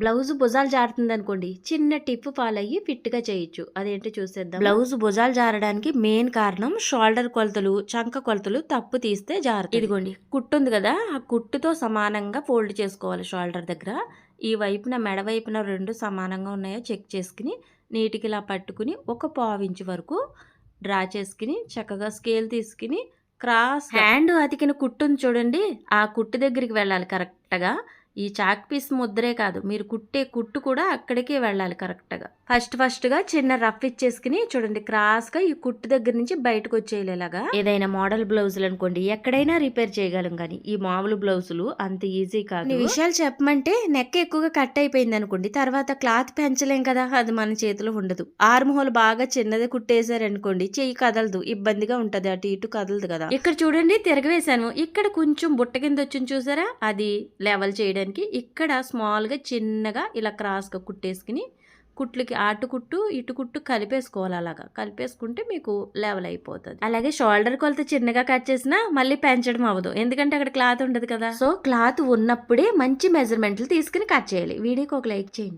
Blouse భుజాలు జారుతుంది అనుకోండి చిన్న టిప్ ఫాలో అయ్యి ఫిట్గా చేయొచ్చు. అదేంటి చూసేద్దాం బ్లౌజ్ భుజాలు జారడానికి మెయిన్ కారణం షోల్డర్ కొలతలు చంక కొలతలు తప్పు తీస్తే జారుతుంది ఇదిగోండి కుట్టు ఉంది కదా ఆ కుట్టుతో సమానంగా ఫోల్డ్ చేసుకోవాలి షోల్డర్ దగ్గర. ఈ వైపున మెడ వైపున రెండు సమానంగా ఉన్నాయో చెక్ చేసుకుని నీటికి ఇలా పట్టుకుని ఒక పావు ఇంచు వరకు డ్రా చేసుకుని చక్కగా స్కేల్ తీసుకుని క్రాస్ హ్యాండ్ అతికిన కుట్టు ఉంది చూడండి ఆ కుట్టు దగ్గరికి వెళ్ళాలి కరెక్ట్గా. ఈ చాక్ పీస్ ముద్రే కాదు మీరు కుట్టే కుట్టు కూడా అక్కడికే వెళ్ళాలి కరెక్ట్గా. ఫస్ట్ ఫస్ట్గా చిన్న రఫ్ ఇచ్చేసుకుని చూడండి క్రాస్గా ఈ కుట్టు దగ్గర నుంచి బయటకు వచ్చేలాగా ఏదైనా మోడల్ బ్లౌజులు అనుకోండి ఎక్కడైనా రిపేర్ చేయగలం కానీ ఈ మామూలు బ్లౌజులు అంత ఈజీ కాదు. ఈ విషయాలు చెప్పమంటే నెక్ ఎక్కువగా కట్ అయిపోయింది అనుకోండి తర్వాత క్లాత్ పెంచలేం కదా అది మన చేతిలో ఉండదు. ఆర్మ్ హోల్ బాగా చిన్నది కుట్టేశారనుకోండి చెయ్యి కదలదు ఇబ్బందిగా ఉంటది అటు ఇటు కదలదు కదా. ఇక్కడ చూడండి తిరగవేశాను. ఇక్కడ కొంచెం బుట్ట కింద వచ్చింది చూసారా? అది లెవెల్ చేయడానికి ఇక్కడ స్మాల్గా చిన్నగా ఇలా క్రాస్గా కుట్టేసుకుని కుట్లకి అటు కుట్టు ఇటు కుట్టు కలిపేసుకోవాలి అలాగా. కలిపేసుకుంటే మీకు లెవెల్ అయిపోతుంది. అలాగే షోల్డర్ కొలత చిన్నగా కట్ చేసినా మళ్ళీ పెంచడం అవ్వదు. ఎందుకంటే అక్కడ క్లాత్ ఉండదు కదా. సో క్లాత్ ఉన్నప్పుడే మంచి మెజర్మెంట్లు తీసుకుని కట్ చేయాలి. వీడియోకి ఒక లైక్ చేయండి.